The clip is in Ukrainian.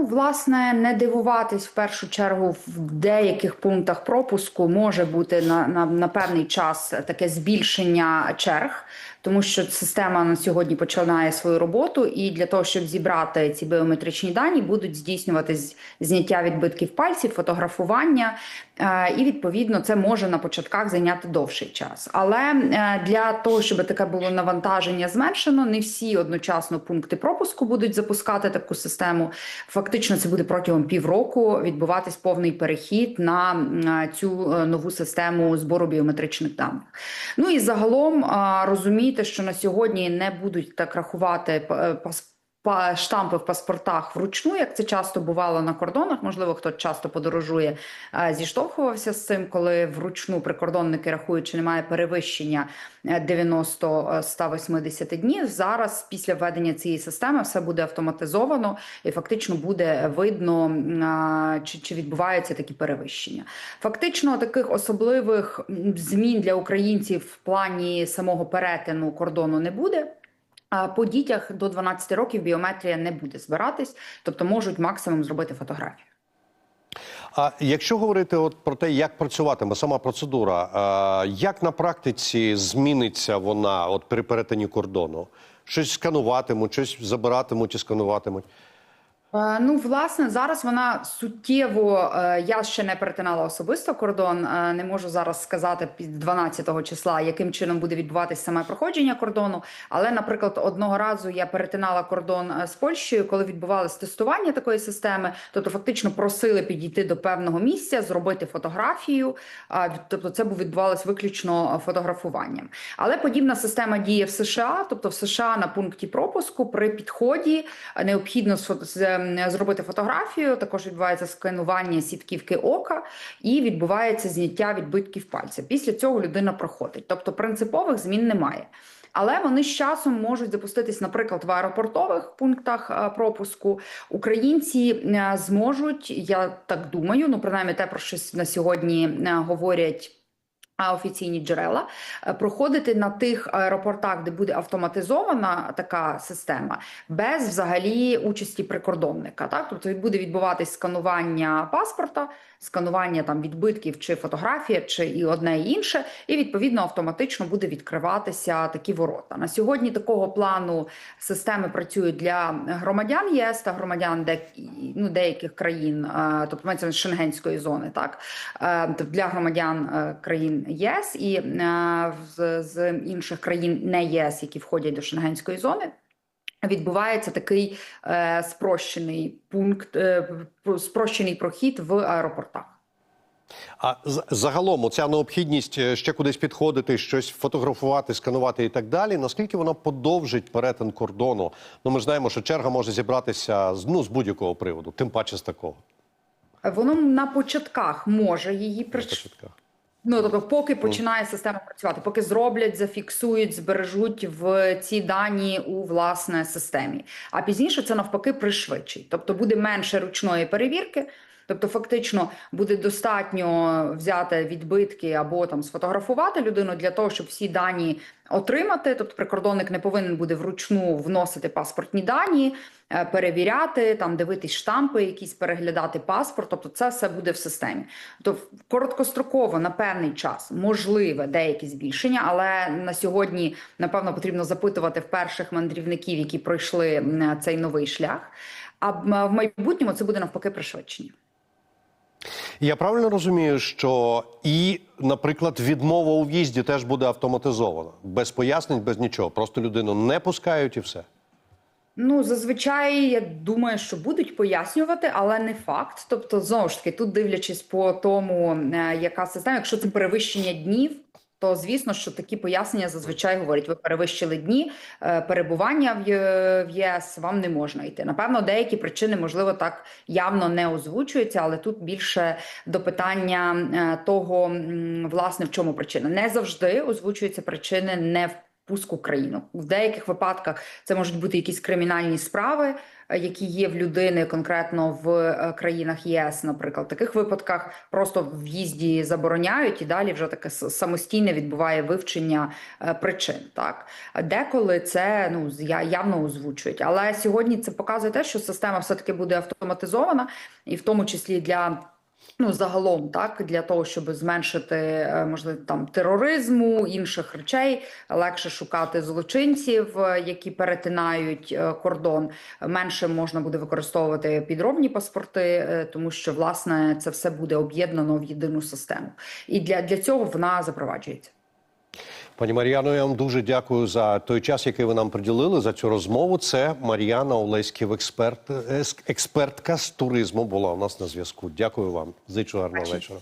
Ну, власне, не дивуватись в першу чергу в деяких пунктах пропуску може бути на, на, на певний час таке збільшення черг, тому що система на сьогодні починає свою роботу, і для того, щоб зібрати ці біометричні дані, будуть здійснювати зняття відбитків пальців, фотографування, е, і відповідно це може на початках зайняти довший час. Але е, для того, щоб таке було навантаження зменшено, не всі одночасно пункти пропуску будуть запускати таку систему. Фактично, це буде протягом півроку відбуватись повний перехід на цю е, нову систему збору біометричних даних. Ну і загалом а, розумійте, що на сьогодні не будуть так рахувати е, штампи в паспортах вручну, як це часто бувало на кордонах. Можливо, хто часто подорожує, е, зіштовхувався з цим, коли вручну прикордонники рахують, чи немає перевищення е, 90-180 днів. Зараз, після введення цієї системи, все буде автоматизовано і фактично буде видно, чи, чи відбуваються такі перевищення. Фактично, таких особливих змін для українців в плані самого перетину кордону не буде. По дітях до 12 років біометрія не буде збиратись, тобто можуть максимум зробити фотографію. А якщо говорити от про те, як працюватиме сама процедура, як на практиці зміниться вона от при перетині кордону? Щось скануватимуть, щось забиратимуть і скануватимуть. Е, Ну, власне, зараз вона суттєво. е, Я ще не перетинала особисто кордон. е, Не можу зараз сказати під 12 числа, яким чином буде відбуватись саме проходження кордону. Але, наприклад, одного разу я перетинала кордон з Польщею, коли відбувалось тестування такої системи. Тобто, фактично просили підійти до певного місця, зробити фотографію. Тобто, це був відбувалось виключно фотографуванням. Але подібна система діє в США, тобто в США на пункті пропуску при підході необхідно з- зробити фотографію. Також відбувається сканування сітківки ока і відбувається зняття відбитків пальця. Після цього людина проходить. Тобто принципових змін немає. Але вони з часом можуть запуститись, наприклад, в аеропортових пунктах е, пропуску. Українці е, зможуть, я так думаю, ну принаймні те, про що на сьогодні е, говорять. Офіційні джерела е, проходити на тих аеропортах, де буде автоматизована така система, без взагалі участі прикордонника. Так, тобто буде відбуватись сканування паспорта, сканування там відбитків чи фотографія, чи і одне і інше, і відповідно автоматично буде відкриватися такі ворота. На сьогодні такого плану системи працюють для громадян ЄС та громадян де, ну, деяких країн, е, тобто мається шенгенської зони, так е, тобто для громадян е, країн ЄС і з інших країн не ЄС, які входять до шенгенської зони. Відбувається такий е, спрощений пункт, е, спрощений прохід в аеропортах. А загалом, оця необхідність е, ще кудись підходити, щось фотографувати, сканувати і так далі. Наскільки вона подовжить перетин кордону? Ну, ми ж знаємо, що черга може зібратися з ну з будь-якого приводу, тим паче з такого. Воно на початках може її на прич... Ну, тобто, поки починає система працювати, поки зроблять, зафіксують, збережуть в ці дані у власне системі. А пізніше це навпаки пришвидшить. Тобто буде менше ручної перевірки. Тобто, фактично буде достатньо взяти відбитки або там сфотографувати людину для того, щоб всі дані отримати. Тобто, прикордонник не повинен буде вручну вносити паспортні дані, е, перевіряти, там дивитись штампи, якісь переглядати паспорт. Тобто, це все буде в системі. Тобто, короткостроково на певний час можливе деякі збільшення, але на сьогодні напевно потрібно запитувати в перших мандрівників, які пройшли цей новий шлях. А в майбутньому це буде навпаки пришвидшення. Я правильно розумію, що і, наприклад, відмова у в'їзді теж буде автоматизована, без пояснень, без нічого. Просто людину не пускають і все. Ну, зазвичай я думаю, що будуть пояснювати, але не факт. Тобто, знову ж таки, тут дивлячись по тому, е, яка система, якщо це перевищення днів. То звісно, що такі пояснення зазвичай говорять: ви перевищили дні е, перебування в ЄС, вам не можна йти. Напевно, деякі причини можливо так явно не озвучуються, але тут більше до питання е, того, власне, в чому причина. Не завжди озвучуються причини не в впуск в Україну. В деяких випадках це можуть бути якісь кримінальні справи, е, які є в людини конкретно в е, країнах ЄС, наприклад. В таких випадках просто в'їзді забороняють і далі вже таке самостійне відбуває вивчення е, причин. Так деколи це ну явно озвучують, але сьогодні це показує те, що система все таки буде автоматизована, і в тому числі для. Ну, загалом, так для того, щоб зменшити е, можливо там тероризму, інших речей, легше шукати злочинців, е, які перетинають е, кордон. Менше можна буде використовувати підробні паспорти, тому що власне це все буде об'єднано в єдину систему, і для, для цього вона запроваджується. Пані Мар'яно, я вам дуже дякую за той час, який ви нам приділили за цю розмову. Це Мар'яна Олеськів, експерт, експертка з туризму, була у нас на зв'язку. Дякую вам. Зичу гарного вечора.